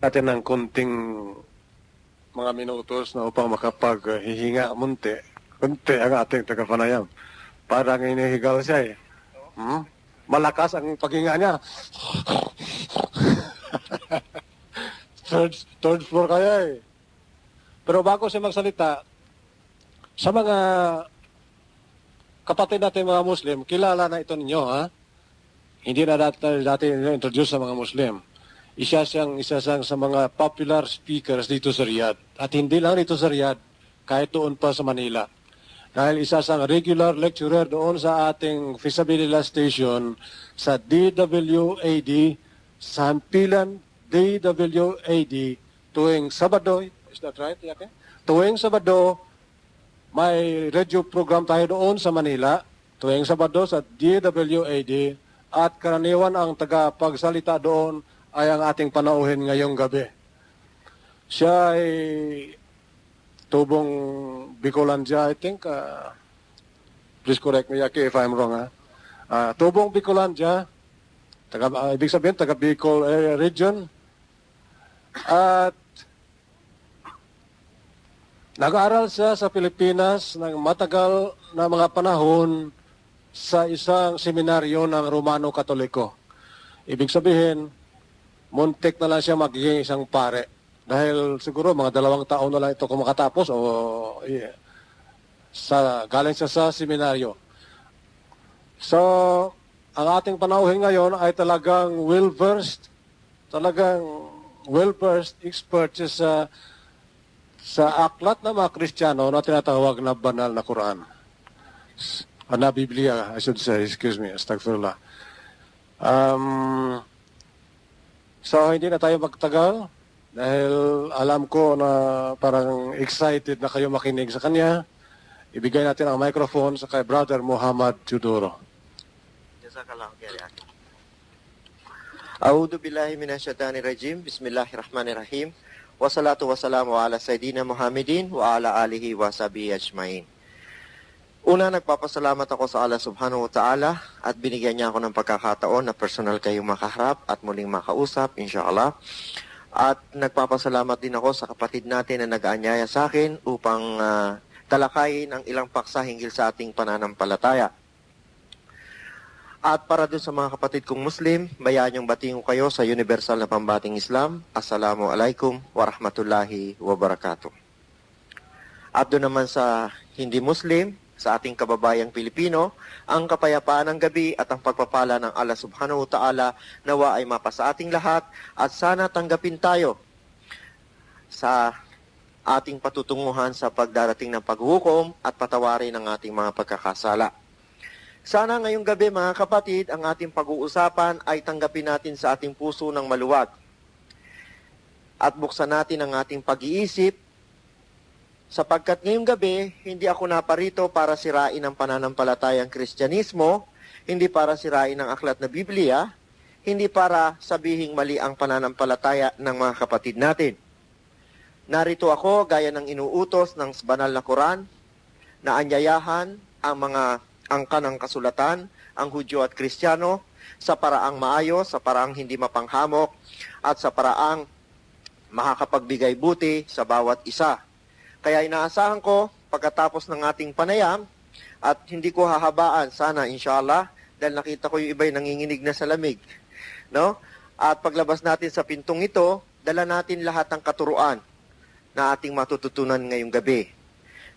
natin ng konting mga minutos na upang makapaghihinga munti. Kunti ang ating tagapanayam. Parang inihigal siya eh. Hmm? Malakas ang paghinga niya. third, third floor kaya eh. Pero bago siya magsalita, sa mga kapatid natin mga Muslim, kilala na ito ninyo ha? Hindi na dati, dati introduce sa mga Muslim. Isa siyang isa siyang sa mga popular speakers dito sa Riyadh. At hindi lang dito sa Riyadh, kahit doon pa sa Manila. Dahil isa siyang regular lecturer doon sa ating Fisabilillah Station sa DWAD, sa Hampilan DWAD, tuwing Sabado, is that right, Yake? Tuwing Sabado, may radio program tayo doon sa Manila, tuwing Sabado sa DWAD, at karaniwan ang tagapagsalita doon ay ang ating panauhin ngayong gabi. Siya ay tubong Bicolandia, I think. uh, please correct me, Yaki, if I'm wrong. Ha? Ah, tubong Bicolandia, taga, ah, ibig sabihin, taga Bicol area region. At nag-aaral siya sa Pilipinas ng matagal na mga panahon sa isang seminaryo ng Romano Katoliko. Ibig sabihin, muntik na lang siya magiging isang pare. Dahil siguro mga dalawang taon na lang ito kung makatapos o yeah, sa, galing siya sa seminaryo. So, ang ating panauhin ngayon ay talagang well-versed, talagang well-versed expert sa sa aklat ng mga Kristiyano na tinatawag na banal na Quran. Na Biblia, I should say, excuse me, astagfirullah. Um, so, hindi na tayo magtagal dahil alam ko na parang excited na kayo makinig sa kanya. Ibigay natin ang microphone sa kay Brother Muhammad Tudoro. Jazakallah khair ya akhi. A'udhu billahi minasyaitanir rajim. Bismillahirrahmanirrahim. Wassalatu wassalamu ala sayyidina Muhammadin wa ala alihi wa sahbihi ajmain. Una, nagpapasalamat ako sa Allah subhanahu wa ta'ala at binigyan niya ako ng pagkakataon na personal kayong makaharap at muling makausap, inshallah. At nagpapasalamat din ako sa kapatid natin na nag-aanyaya sa akin upang ah, talakayin ang ilang paksa hinggil sa ating pananampalataya. At para dun sa mga kapatid kong Muslim, bayaan yung bating ko kayo sa universal na pambating Islam. Assalamu alaikum warahmatullahi wabarakatuh. At doon naman sa hindi Muslim, sa ating kababayang Pilipino, ang kapayapaan ng gabi at ang pagpapala ng Allah subhanahu wa ta'ala nawa ay mapasa ating lahat at sana tanggapin tayo sa ating patutunguhan sa pagdarating ng paghukom at patawarin ang ating mga pagkakasala. Sana ngayong gabi mga kapatid, ang ating pag-uusapan ay tanggapin natin sa ating puso ng maluwag. At buksan natin ang ating pag-iisip sapagkat ngayong gabi, hindi ako naparito para sirain ang pananampalatayang Kristyanismo, hindi para sirain ang aklat na Biblia, hindi para sabihing mali ang pananampalataya ng mga kapatid natin. Narito ako gaya ng inuutos ng banal na Quran na anyayahan ang mga angka ng kasulatan, ang Hudyo at Kristiyano, sa paraang maayos, sa paraang hindi mapanghamok, at sa paraang makakapagbigay buti sa bawat isa. Kaya inaasahan ko, pagkatapos ng ating panayam, at hindi ko hahabaan, sana inshallah, dahil nakita ko yung iba'y nanginginig na sa lamig. No? At paglabas natin sa pintong ito, dala natin lahat ng katuruan na ating matututunan ngayong gabi.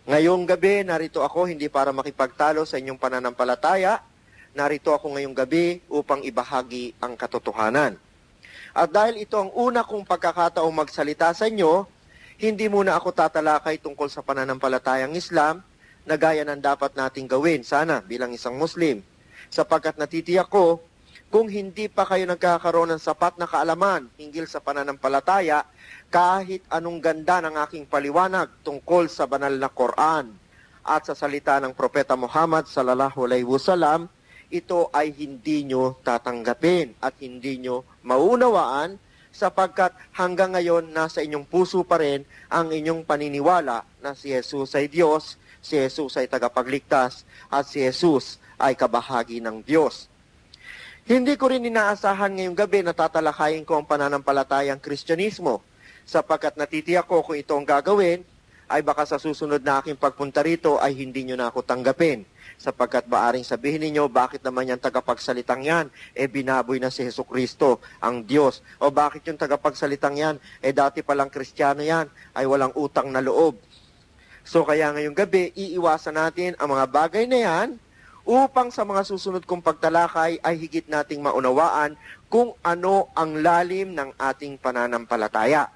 Ngayong gabi, narito ako hindi para makipagtalo sa inyong pananampalataya. Narito ako ngayong gabi upang ibahagi ang katotohanan. At dahil ito ang una kong pagkakataong magsalita sa inyo, hindi muna ako tatalakay tungkol sa pananampalatayang Islam na gaya ng dapat nating gawin sana bilang isang Muslim. Sapagkat natitiyak ko, kung hindi pa kayo nagkakaroon ng sapat na kaalaman hinggil sa pananampalataya, kahit anong ganda ng aking paliwanag tungkol sa banal na Quran at sa salita ng Propeta Muhammad sallallahu alaihi wasallam, ito ay hindi nyo tatanggapin at hindi nyo maunawaan sapagkat hanggang ngayon nasa inyong puso pa rin ang inyong paniniwala na si Jesus ay Diyos, si Jesus ay tagapagligtas at si Jesus ay kabahagi ng Diyos. Hindi ko rin inaasahan ngayong gabi na tatalakayin ko ang pananampalatayang Kristyanismo sapagkat natitiyak ko kung ito ang gagawin ay baka sa susunod na aking pagpunta rito ay hindi nyo na ako tanggapin sapagkat baaring sabihin ninyo bakit naman yung tagapagsalitang yan? Eh binaboy na si Heso Kristo ang Diyos. O bakit yung tagapagsalitang yan? Eh dati palang Kristiyano yan ay walang utang na loob. So kaya ngayong gabi, iiwasan natin ang mga bagay na yan upang sa mga susunod kong pagtalakay ay higit nating maunawaan kung ano ang lalim ng ating pananampalataya.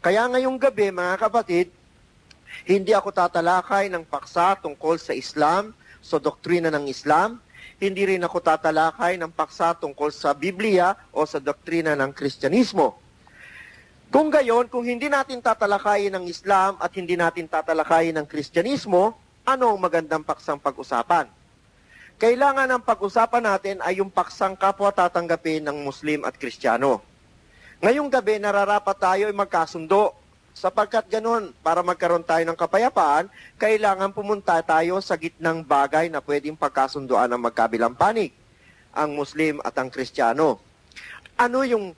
Kaya ngayong gabi, mga kapatid, hindi ako tatalakay ng paksa tungkol sa Islam, sa doktrina ng Islam, hindi rin ako tatalakay ng paksa tungkol sa Biblia o sa doktrina ng Kristyanismo. Kung gayon, kung hindi natin tatalakayin ng Islam at hindi natin tatalakayin ng Kristyanismo, ano ang magandang paksang pag-usapan? Kailangan ang pag-usapan natin ay yung paksang kapwa tatanggapin ng Muslim at Kristiyano. Ngayong gabi, nararapat tayo ay magkasundo. Sapagkat ganun, para magkaroon tayo ng kapayapaan, kailangan pumunta tayo sa gitnang bagay na pwedeng pagkasunduan ng magkabilang panig, ang Muslim at ang Kristiyano. Ano yung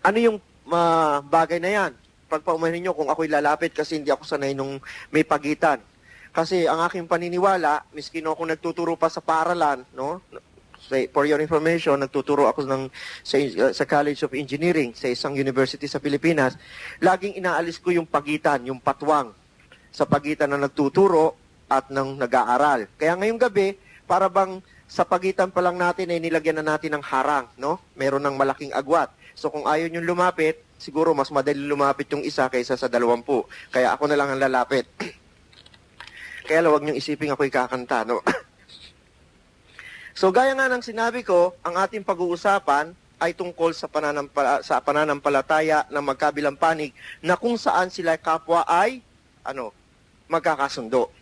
ano yung ah, bagay na yan? Pagpaumanin nyo kung ako'y lalapit kasi hindi ako sanay nung may pagitan. Kasi ang aking paniniwala, miskin ako nagtuturo pa sa paaralan, no? For your information, nagtuturo ako ng sa, sa College of Engineering sa isang university sa Pilipinas. Laging inaalis ko yung pagitan, yung patwang sa pagitan ng nagtuturo at ng nag-aaral. Kaya ngayong gabi, para bang sa pagitan pa lang natin ay nilagyan na natin ng harang, no? Meron ng malaking agwat. So kung ayaw yung lumapit, siguro mas madali lumapit yung isa kaysa sa dalawampu. Kaya ako na lang ang lalapit. Kaya huwag niyong isipin ako'y kakanta, no? so gaya nga ng sinabi ko, ang ating pag-uusapan ay tungkol sa, pananampala, sa pananampalataya ng magkabilang panig na kung saan sila kapwa ay ano, magkakasundo.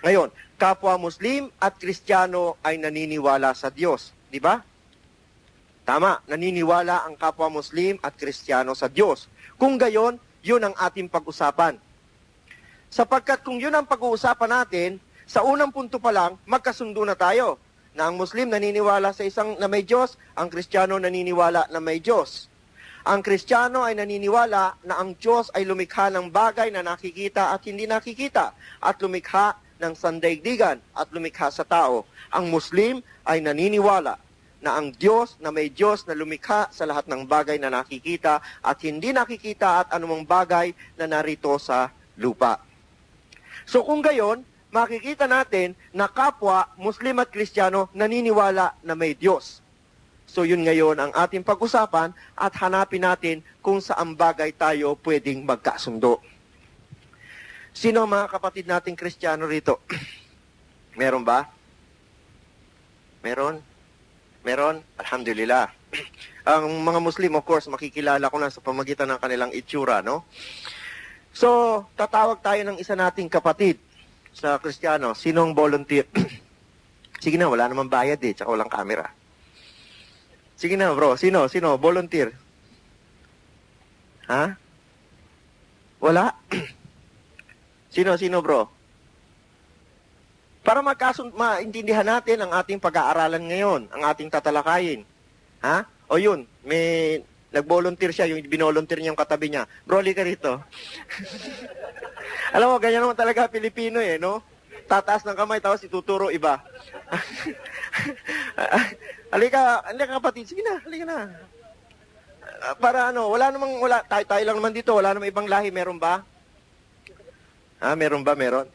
Ngayon, kapwa Muslim at Kristiyano ay naniniwala sa Diyos, di ba? Tama, naniniwala ang kapwa Muslim at Kristiyano sa Diyos. Kung gayon, yun ang ating pag-usapan. Sapagkat kung yun ang pag-uusapan natin, sa unang punto pa lang, magkasundo na tayo. Na ang Muslim naniniwala sa isang na may Diyos, ang Kristiyano naniniwala na may Diyos. Ang Kristiyano ay naniniwala na ang Diyos ay lumikha ng bagay na nakikita at hindi nakikita at lumikha ng sandaigdigan at lumikha sa tao. Ang Muslim ay naniniwala na ang Diyos na may Diyos na lumikha sa lahat ng bagay na nakikita at hindi nakikita at anumang bagay na narito sa lupa. So kung gayon, makikita natin na kapwa Muslim at Kristiyano naniniwala na may Diyos. So yun ngayon ang ating pag-usapan at hanapin natin kung saan bagay tayo pwedeng magkasundo. Sino ang mga kapatid nating Kristiyano rito? Meron ba? Meron? Meron? Alhamdulillah. ang mga Muslim, of course, makikilala ko na sa pamagitan ng kanilang itsura, no? So, tatawag tayo ng isa nating kapatid sa Kristiyano. Sinong volunteer? Sige na, wala namang bayad eh, tsaka walang camera. Sige na, bro. Sino? Sino? Volunteer? Ha? Wala? sino? Sino, bro? Para magkasun maintindihan natin ang ating pag-aaralan ngayon, ang ating tatalakayin. Ha? O yun, may nag-volunteer siya, yung binolunteer niya yung katabi niya. Bro, ka rito. Alam mo, ganyan naman talaga Pilipino eh, no? Tataas ng kamay, tapos ituturo iba. halika, halika kapatid. Sige na, halika na. Ah, Para ano, wala namang, wala, tayo, tayo lang naman dito, wala namang ibang lahi, meron ba? Ha, meron ba, meron?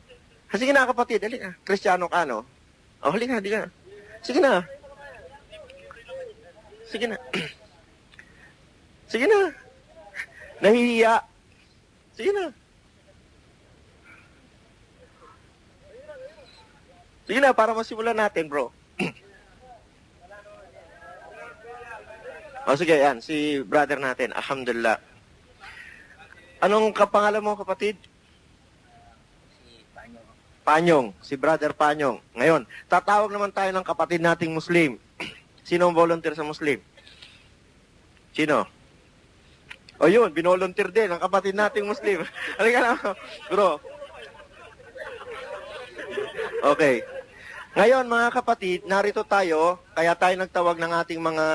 Ha, sige na kapatid, halika. Kristiyano ka, no? O, halika, halika. Sige na. Sige na. Sige na. Nahihiya. Sige na. Sige na, para masimulan natin, bro. o sige, yan. Si brother natin. Alhamdulillah. Anong kapangalan mo, kapatid? Panyong. Si brother Panyong. Ngayon, tatawag naman tayo ng kapatid nating Muslim. Sino ang volunteer sa Muslim? Sino? O yun, binolunteer din ang kapatid nating Muslim. Halika na, bro. Okay. Ngayon, mga kapatid, narito tayo, kaya tayo nagtawag ng ating mga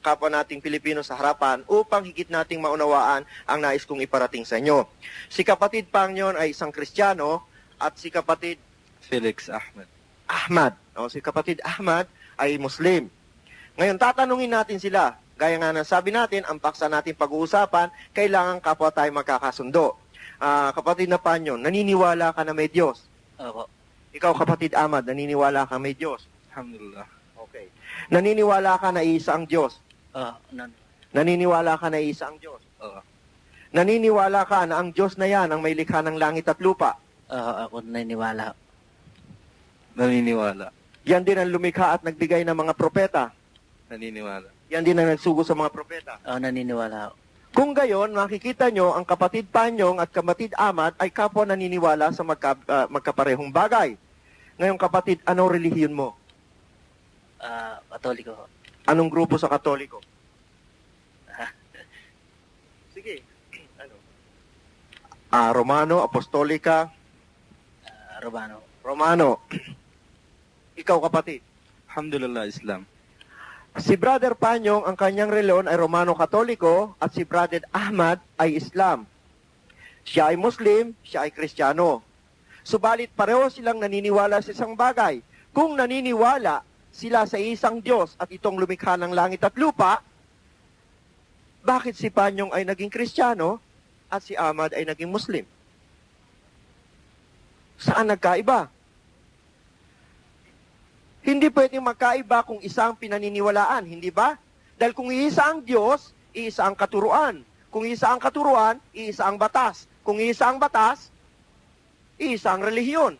kapwa nating Pilipino sa harapan upang higit nating maunawaan ang nais kong iparating sa inyo. Si kapatid Pangyon ay isang Kristiyano at si kapatid Felix Ahmed. Ahmad, o si kapatid Ahmad ay Muslim. Ngayon, tatanungin natin sila. Gaya nga ng sabi natin, ang paksa natin pag-uusapan, kailangan kapwa tayo magkakasundo. Ah, kapatid na Panyon, naniniwala ka na may Diyos. Ako. Ikaw, kapatid Ahmad, naniniwala ka may Diyos. Alhamdulillah. Okay. Naniniwala ka na isa ang Diyos. Ah, nan. Naniniwala ka na isa ang Diyos. Oo. Naniniwala ka na ang Diyos na yan ang may likha ng langit at lupa. Ah, ako naniniwala. Naniniwala. Yan din ang lumikha at nagbigay ng mga propeta. Naniniwala. Yan din ang nagsugo sa mga propeta. Ah, naniniwala ako. Kung gayon, makikita nyo, ang kapatid Panyong at kapatid Amat ay kapwa naniniwala sa magka, ah, magkaparehong bagay. Ngayon, kapatid, anong relihiyon mo? Ah, katoliko. Anong grupo sa Katoliko? Sige. Ano? Ah, Romano, Apostolika, Ah, Robano. Romano. Ikaw, kapatid. Alhamdulillah, Islam. Si Brother Panyong, ang kanyang reliyon ay Romano Katoliko at si Brother Ahmad ay Islam. Siya ay Muslim, siya ay Kristiyano. Subalit pareho silang naniniwala sa isang bagay. Kung naniniwala sila sa isang Diyos at itong lumikha ng langit at lupa, bakit si Panyong ay naging Kristiyano at si Ahmad ay naging Muslim? Saan nagkaiba? Hindi pwedeng magkaiba kung isang pinaniniwalaan, hindi ba? Dahil kung iisa ang Diyos, iisa ang katuruan. Kung isa ang katuruan, iisa ang batas. Kung isa ang batas, iisa ang relihiyon.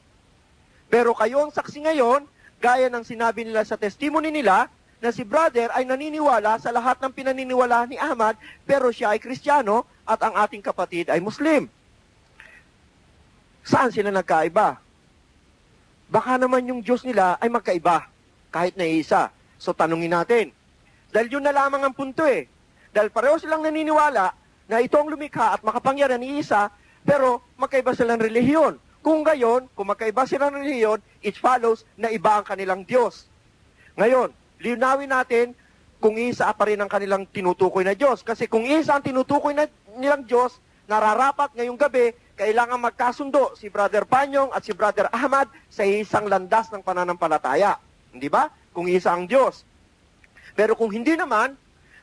Pero kayo ang saksi ngayon, gaya ng sinabi nila sa testimony nila, na si brother ay naniniwala sa lahat ng pinaniniwala ni Ahmad, pero siya ay Kristiyano at ang ating kapatid ay Muslim. Saan sila nagkaiba? Baka naman yung Diyos nila ay magkaiba, kahit na isa. So tanungin natin. Dahil yun na lamang ang punto eh. Dahil pareho silang naniniwala na ito ang lumikha at makapangyarihan ni isa, pero magkaiba silang relihiyon. Kung gayon, kung magkaiba silang relihiyon, it follows na iba ang kanilang Diyos. Ngayon, linawin natin kung isa pa rin ang kanilang tinutukoy na Diyos. Kasi kung isa ang tinutukoy na nilang Diyos, nararapat ngayong gabi, kailangan magkasundo si Brother Panyong at si Brother Ahmad sa isang landas ng pananampalataya. Hindi ba? Kung isa ang Diyos. Pero kung hindi naman,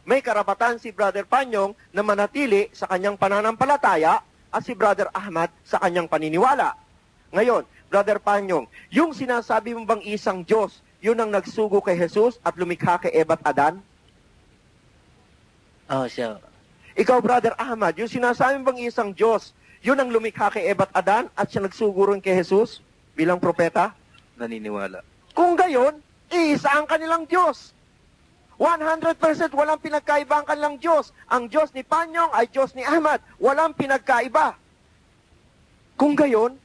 may karapatan si Brother Panyong na manatili sa kanyang pananampalataya at si Brother Ahmad sa kanyang paniniwala. Ngayon, Brother Panyong, yung sinasabi mo bang isang Diyos, yun ang nagsugo kay Jesus at lumikha kay Eva at Adan? Oo, siya. Ikaw, Brother Ahmad, yung sinasabi mo bang isang Diyos, yun ang lumikha kay Eva at Adan at siya nagsugo rin kay Jesus bilang propeta? Naniniwala. Kung gayon, isa ang kanilang Diyos. 100% walang pinagkaiba ang kanilang Diyos. Ang Diyos ni Panyong ay Diyos ni Ahmad. Walang pinagkaiba. Kung gayon,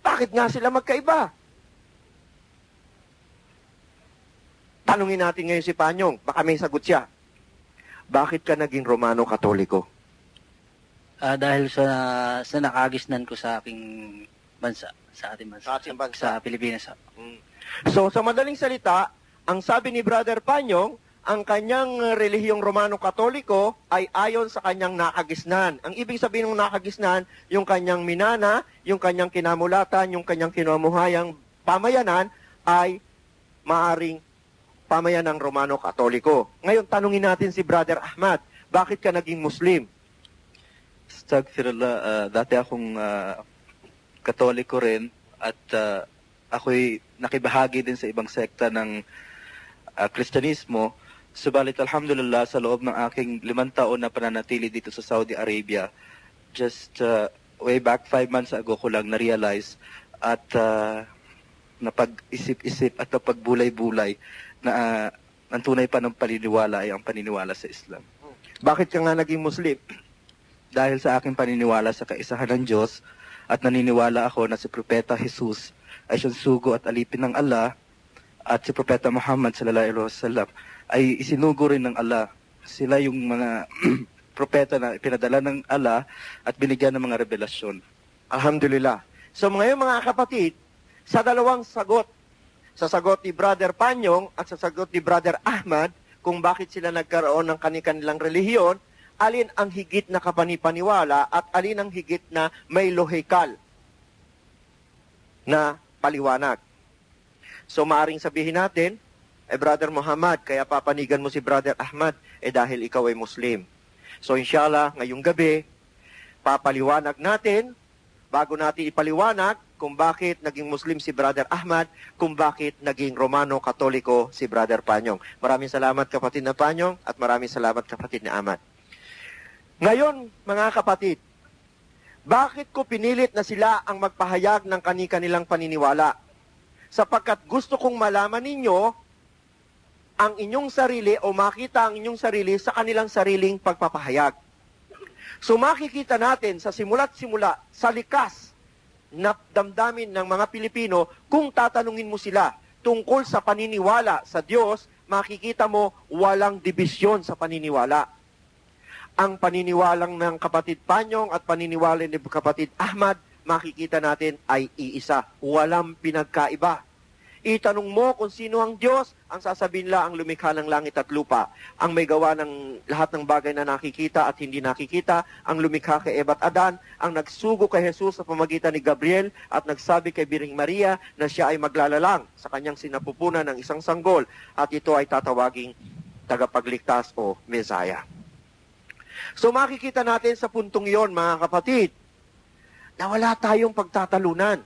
bakit nga sila magkaiba? Tanungin natin ngayon si Panyong. Baka may sagot siya. Bakit ka naging Romano Katoliko? Ah, dahil sa sa nakagisnan ko sa aking bansa, sa ating bansa. Sa ating bansa. Sa Pilipinas. ah. So, sa madaling salita, ang sabi ni Brother Panyong, ang kanyang relihiyong Romano-Katoliko ay ayon sa kanyang nakagisnan. Ang ibig sabihin ng nakagisnan, yung kanyang minana, yung kanyang kinamulatan, yung kanyang kinamuhayang pamayanan ay maaring pamayanang Romano-Katoliko. Ngayon, tanungin natin si Brother Ahmad, bakit ka naging Muslim? Stagfirullah, ah, dati akong ah, katoliko rin at ah, ako'y nakibahagi din sa ibang sekta ng Kristyanismo. Subalit alhamdulillah sa loob ng aking limang taon na pananatili dito sa Saudi Arabia, just ah, way back five months ago ko lang na-realize at ah, napag-isip-isip at napagbulay-bulay na ah, ang tunay pa ng paniniwala ay ang paniniwala sa Islam. Bakit ka nga naging Muslim? Dahil sa aking paniniwala sa kaisahan ng Diyos at naniniwala ako na si Propeta Jesus ay siyang sugo at alipin ng Allah at si Propeta Muhammad sallallahu alaihi wasallam ay isinugo rin ng Allah. Sila yung mga propeta na pinadala ng Allah at binigyan ng mga revelasyon. Alhamdulillah. So ngayon mga kapatid, sa dalawang sagot sa sagot ni Brother Panyong at sa sagot ni Brother Ahmad kung bakit sila nagkaroon ng kanilang relihiyon, alin ang higit na kapanipaniwala at alin ang higit na may lohikal na paliwanag. So maaring sabihin natin, eh Brother Muhammad, kaya papanigan mo si Brother Ahmad, eh dahil ikaw ay Muslim. So inshallah, ngayong gabi, papaliwanag natin, bago natin ipaliwanag, kung bakit naging Muslim si Brother Ahmad, kung bakit naging Romano Katoliko si Brother Panyong. Maraming salamat kapatid na Panyong at maraming salamat kapatid na Ahmad. Ngayon, mga kapatid, bakit ko pinilit na sila ang magpahayag ng kani-kanilang paniniwala? Sapagkat gusto kong malaman ninyo ang inyong sarili o makita ang inyong sarili sa kanilang sariling pagpapahayag. So makikita natin sa simula't simula, sa likas na damdamin ng mga Pilipino, kung tatanungin mo sila tungkol sa paniniwala sa Diyos, makikita mo walang dibisyon sa paniniwala. Ang paniniwalang ng kapatid Panyong at paniniwala ni kapatid Ahmad, makikita natin ay iisa. Walang pinagkaiba. Itanong mo kung sino ang Diyos, ang sasabihin lang ang lumikha ng langit at lupa. Ang may gawa ng lahat ng bagay na nakikita at hindi nakikita, ang lumikha kay Eva at Adan, ang nagsugo kay Jesus sa pamagitan ni Gabriel at nagsabi kay Biring Maria na siya ay maglalalang sa kanyang sinapupunan ng isang sanggol at ito ay tatawaging tagapagligtas o Messiah. So makikita natin sa puntong yon mga kapatid, na wala tayong pagtatalunan,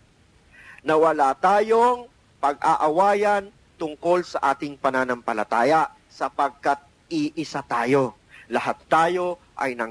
na wala tayong pag-aawayan tungkol sa ating pananampalataya sapagkat iisa tayo. Lahat tayo ay ng